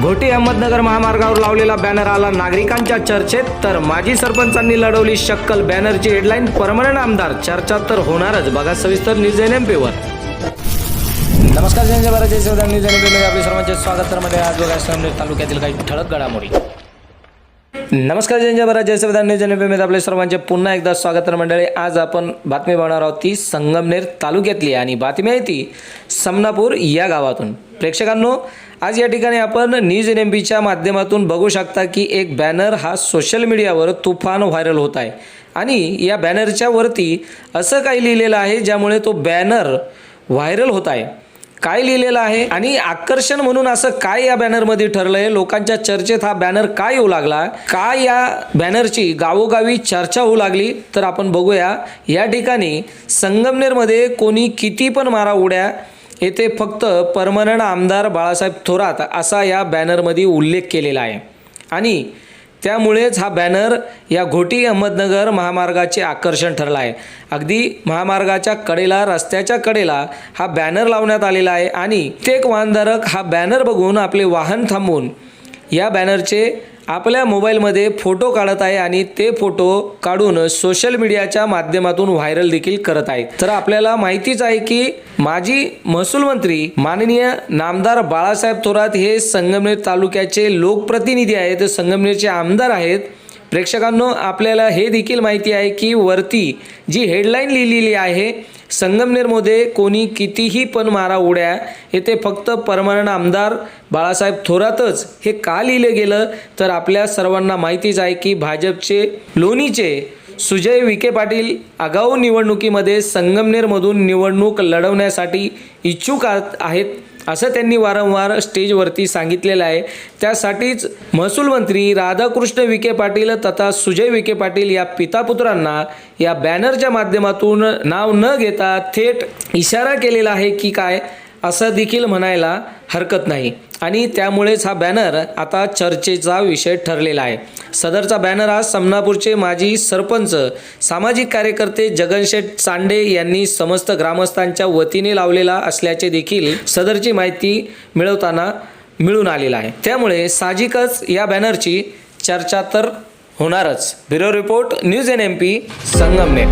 घोटी अहमदनगर महामार्गावर लावलेला बॅनर आला. नागरिकांच्या चर्चेत तर माजी सरपंचांनी लढवली शक्कल बॅनरची हेडलाईन परमनंट आमदार चर्चा तर होणारच. बघा सविस्तर न्यूज एन एम नमस्कार जय जय भारत जय न्यूज एन एम आपले सर्वांचे स्वागत. तर मध्ये आज बघा तालुक्यातील काही ठळक घडामोडी. नमस्कार जय जय भारत जय संविधान न्यूजमध्ये आपले सर्वांचे पुन्हा एकदा स्वागत मंडळी. आज आपण बातमी पाहणार आहोत ती संगमनेर तालुक्यातली आणि बातमी आहे ती समनापूर या गावातून. प्रेक्षकांनो आज या ठिकाणी आपण न्यूज एन एम बीच्या माध्यमातून बघू शकता की एक बॅनर हा सोशल मीडियावर तुफान व्हायरल होत आहे. आणि या बॅनरच्या वरती असं काही लिहिलेलं आहे ज्यामुळे तो बॅनर व्हायरल होत आहे. काय लिहिलेलं आहे? आणि आकर्षण म्हणून असं काय या बॅनरमध्ये ठरलंय? लोकांच्या चर्चेत हा बॅनर काय येऊ लागला? काय या बॅनरची गावोगावी चर्चा होऊ लागली? तर आपण बघूया. या ठिकाणी संगमनेरमध्ये कोणी किती पण मारा उड्या येथे फक्त परमनंट आमदार बाळासाहेब थोरात असा या बॅनरमध्ये उल्लेख केलेला आहे. आणि त्यामुळेच हा बॅनर या घोटी अहमदनगर महामार्गाचे आकर्षण ठरला आहे अगदी महामार्गाच्या कडेला रस्त्याच्या कडेला हा बॅनर लावण्यात आलेला आहे आणि प्रत्येक वाहनधारक हा बॅनर बघून आपले वाहन थांबवून या बॅनरचे आपल्या मोबाईलमध्ये फोटो काढत आहे आणि ते फोटो काढून सोशल मीडियाच्या माध्यमातून व्हायरल देखील करत आहेत तर आपल्याला माहितीच आहे की माजी महसूल मंत्री माननीय नामदार बाळासाहेब थोरात हे संगमनेर तालुक्याचे लोकप्रतिनिधी आहेत संगमनेरचे आमदार आहेत. प्रेक्षकांनो आपल्याला हे देखील माहिती आहे की वरती जी हेडलाईन लिहिलेली आहे संगमनेरमध्ये कोणी कितीही पण मारा उड्या येथे फक्त परमनंट आमदार बाळासाहेब थोरातच हे का लिहिलं गेलं? तर आपल्या सर्वांना माहितीच आहे की भाजपचे लोणीचे सुजय विखे पाटील आगाऊ निवडणुकीमध्ये संगमनेरमधून निवडणूक लढवण्यासाठी इच्छुक आत- आहेत असं त्यांनी वारंवार स्टेजवरती सांगितलेलं आहे. त्यासाठीच महसूल मंत्री राधाकृष्ण विखे पाटील तथा सुजय विखे पाटील या पितापुत्रांना या बॅनरच्या माध्यमातून नाव न घेता थेट इशारा केलेला आहे की काय? असं देखील म्हणायला हरकत नाही. आणि त्यामुळेच हा बॅनर आता चर्चेचा विषय ठरलेला आहे. सदरचा बॅनर आज समनापूरचे माजी सरपंच सामाजिक कार्यकर्ते जगनशेठ चांडे यांनी समस्त ग्रामस्थांच्या वतीने लावलेला असल्याचे देखील सदरची माहिती मिळवताना मिळून आलेला आहे. त्यामुळे साहजिकच या बॅनरची चर्चा तर होणारच. Bureau report news N M P Sangamner.